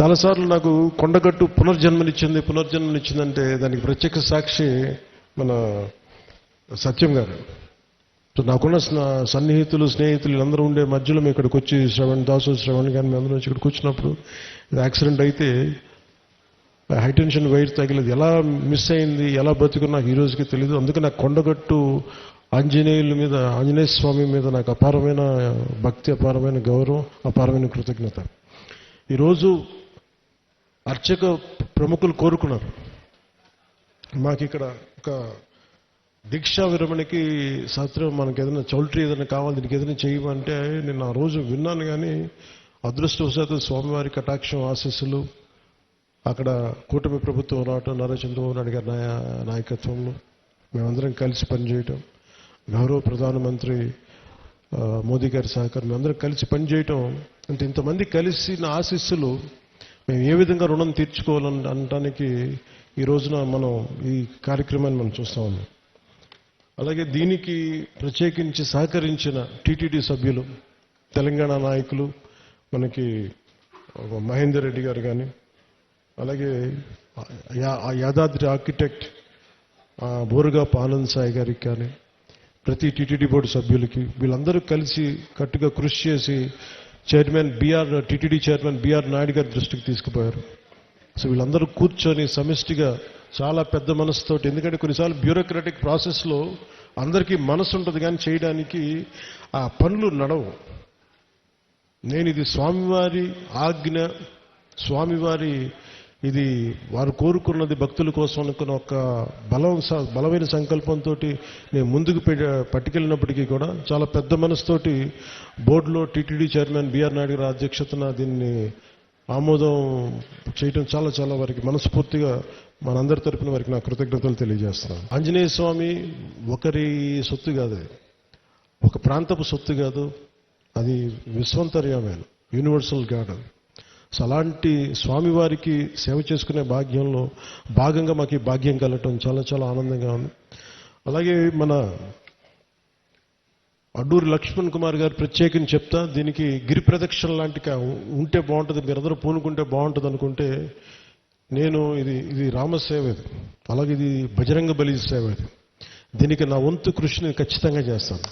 చాలాసార్లు నాకు కొండగట్టు పునర్జన్మనిచ్చింది పునర్జన్మనిచ్చిందంటే దానికి ప్రత్యక్ష సాక్షి మన సత్యం గారు. సో నాకున్న సన్నిహితులు స్నేహితులు వీళ్ళందరూ ఉండే మధ్యలో మేము ఇక్కడికి వచ్చి శ్రవణ్ దాసు శ్రవణ్ కానీ మేము అందరం వచ్చి ఇక్కడికి వచ్చినప్పుడు యాక్సిడెంట్ అయితే హైటెన్షన్ వైర్ తగిలేదు. ఎలా మిస్ అయింది ఎలా బతుకు నాకు ఈ రోజుకి తెలియదు అందుకే నాకు కొండగట్టు ఆంజనేయుల మీద ఆంజనేయ స్వామి మీద నాకు అపారమైన భక్తి అపారమైన గౌరవం అపారమైన కృతజ్ఞత. ఈరోజు అర్చక ప్రముఖులు కోరుకున్నారు. మాకు ఇక్కడ ఒక దీక్షా విరమణకి శాస్త్రం మనకి ఏదైనా చౌల్ట్రీ ఏదైనా కావాలి దీనికి ఏదైనా చేయమంటే నేను ఆ రోజు విన్నాను కానీ అదృష్టవశాత్తు స్వామివారి కటాక్షం ఆశీస్సులు అక్కడ కూటమి ప్రభుత్వం రావటం నారా చంద్రబాబు నాయుడు గారి నాయ- నాయకత్వంలో మేమందరం కలిసి పనిచేయటం గౌరవ ప్రధానమంత్రి మోదీ గారి సహకారం మేమందరం కలిసి పనిచేయటం అంటే ఇంతమంది కలిసి నా ఆశీస్సులు మేము ఏ విధంగా రుణం తీర్చుకోవాలని అనడానికి ఈ రోజున మనం ఈ కార్యక్రమాన్ని మనం చూస్తాము ఉన్నాం. అలాగే దీనికి ప్రత్యేకించి సహకరించిన టీటీడీ సభ్యులు తెలంగాణ నాయకులు మనకి మహేందర్ రెడ్డి గారు కానీ అలాగే యా- ఆ యాదాద్రి ఆర్కిటెక్ట్ బోరుగా పాలన్ ఆనంద్ సాయి గారికి కానీ ప్రతి టీటీడీ బోర్డు సభ్యులకి వీళ్ళందరూ కలిసి కట్టుగా కృషి చేసి chairman BR TTD chairman BR Naidu గారి దృష్టికి తీసుకుపోయారు. సో వీళ్ళందరూ కూర్చొని సమిష్టిగా చాలా పెద్ద మనసుతోటి ఎందుకంటే కొన్నిసార్లు బ్యూరోక్రాటిక్ ప్రాసెస్లో అందరికీ మనసు ఉంటుంది కానీ చేయడానికి ఆ పనులు నడవు. నేను ఇది స్వామివారి ఆజ్ఞ స్వామివారి ఇది వారు కోరుకున్నది భక్తుల కోసం అనుకున్న ఒక బలం స- బలమైన సంకల్పంతో నేను ముందుకు పె- పట్టుకెళ్ళినప్పటికీ కూడా చాలా పెద్ద మనసుతోటి బోర్డులో టీటీడీ చైర్మన్ బిఆర్ నాయుడు గారి అధ్యక్షతన దీన్ని ఆమోదం చేయటం చాలా చాలా వారికి మనస్ఫూర్తిగా మనందరి తరపున వారికి నా కృతజ్ఞతలు తెలియజేస్తున్నాను. ఆంజనేయ స్వామి ఒకరి సొత్తు కాదు ఒక ప్రాంతపు సొత్తు కాదు అది విశ్వంతర్యమైన యూనివర్సల్ గాడ్ సో అలాంటి స్వామివారికి సేవ చేసుకునే భాగ్యంలో భాగంగా మాకు ఈ భాగ్యం కలగటం చాలా చాలా ఆనందంగా ఉంది. అలాగే మన అడ్డూరి లక్ష్మణ్ కుమార్ గారు ప్రత్యేకం చెప్తా దీనికి గిరి ప్రదక్షిణ లాంటి ఉంటే బాగుంటుంది మీరందరూ పూనుకుంటే బాగుంటుంది అనుకుంటే నేను ఇది ఇది రామసేవ ఇది. అలాగే ఇది బజరంగ బలి సేవ ఇది. దీనికి నా వంతు కృషిని ఖచ్చితంగా చేస్తాను.